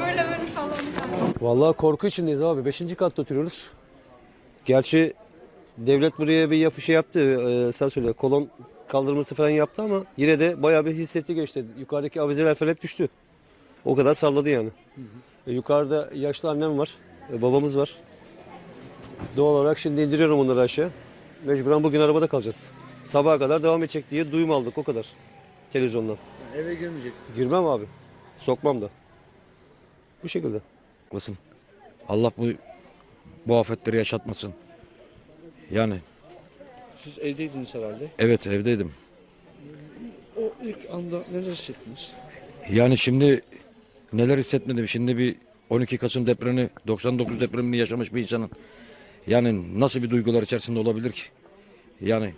Böyle böyle sallanacağım. Vallahi korku içindeyiz abi. Beşinci katta oturuyoruz. Gerçi devlet buraya bir yapı şey yaptı. Ee, sen söyle kolon kaldırması falan yaptı ama yine de bayağı bir hissetti geçti. Yukarıdaki avizeler falan hep düştü. O kadar salladı yani. E, yukarıda yaşlı annem var. e, babamız var. Doğal olarak şimdi indiriyorum onları aşağı. Mecburen bugün arabada kalacağız. Sabaha kadar devam edecek diye duyum aldık o kadar. Televizyondan. Eve girmeyecek. Girmem abi. Sokmam da. Bu şekilde. Basın. Allah bu bu afetleri yaşatmasın. Yani Siz evdeydiniz herhalde. evet evdeydim. O ilk anda neler hissettiniz? Yani şimdi neler hissetmedim. Şimdi bir 12 Kasım depremini, 99 depremini yaşamış bir insanın yani nasıl bir duygular içerisinde olabilir ki? Yani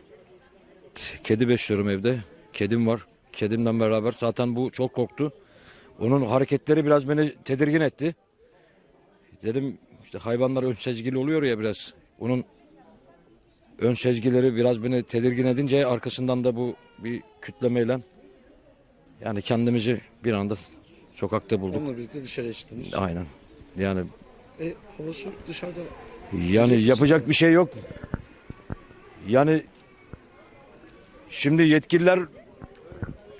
kedi besliyorum evde. Kedim var. Kedimle beraber zaten bu çok korktu. Onun hareketleri biraz beni tedirgin etti. Dedim işte hayvanlar ön sezgili oluyor ya biraz. Onun ön sezgileri biraz beni tedirgin edince arkasından da bu bir kütlemeyle yani kendimizi bir anda sokakta bulduk. Onunla birlikte dışarıya çıktınız. Aynen. Yani E, hava soğuk dışarıda. Yani yapacak bir şey yok. Yani şimdi yetkililer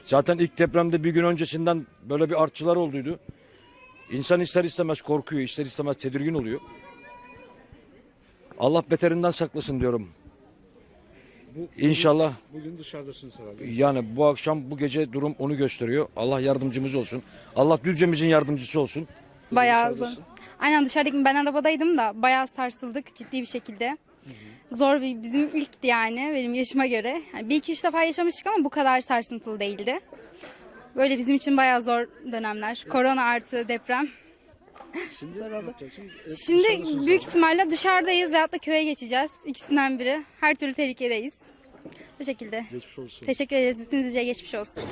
zaten ilk depremde bir gün öncesinden böyle bir artçılar olduydu. İnsan ister istemez korkuyor, ister istemez tedirgin oluyor. Allah beterinden saklasın diyorum. Bu, İnşallah Bugün dışarıdasınız herhalde. yani bu akşam bu gece durum onu gösteriyor. Allah yardımcımız olsun. Allah Düzce'mizin yardımcısı olsun. Bayağı zor. Aynen dışarıdaki ben arabadaydım da bayağı sarsıldık ciddi bir şekilde. Zor bir bizim ilkti yani benim yaşıma göre. Yani bir iki üç defa yaşamıştık ama bu kadar sarsıntılı değildi. Böyle bizim için bayağı zor dönemler. Korona artı deprem. Şimdi Zor oldu. yapacaksınız? E, Şimdi büyük ihtimalle dışarıdayız veyahut da köye geçeceğiz. İkisinden biri. Her türlü tehlikedeyiz. Bu şekilde. Geçmiş olsun. Teşekkür ederiz. Bütün izleyiciye geçmiş olsun.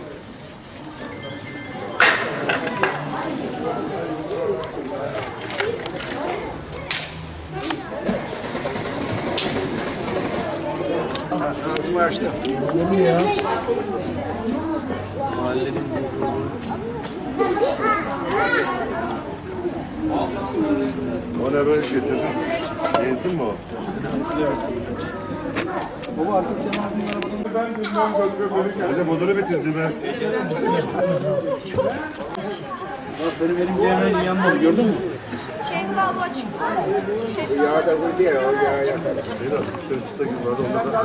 O ne böyle getirdin? Benzin mi o? Baba artık sen Ben dünden götürüyorum. Bir de modunu bitirdi be. Benim elim değmez yanmadı gördün mü? Biraz kırışta gibi var. Onda da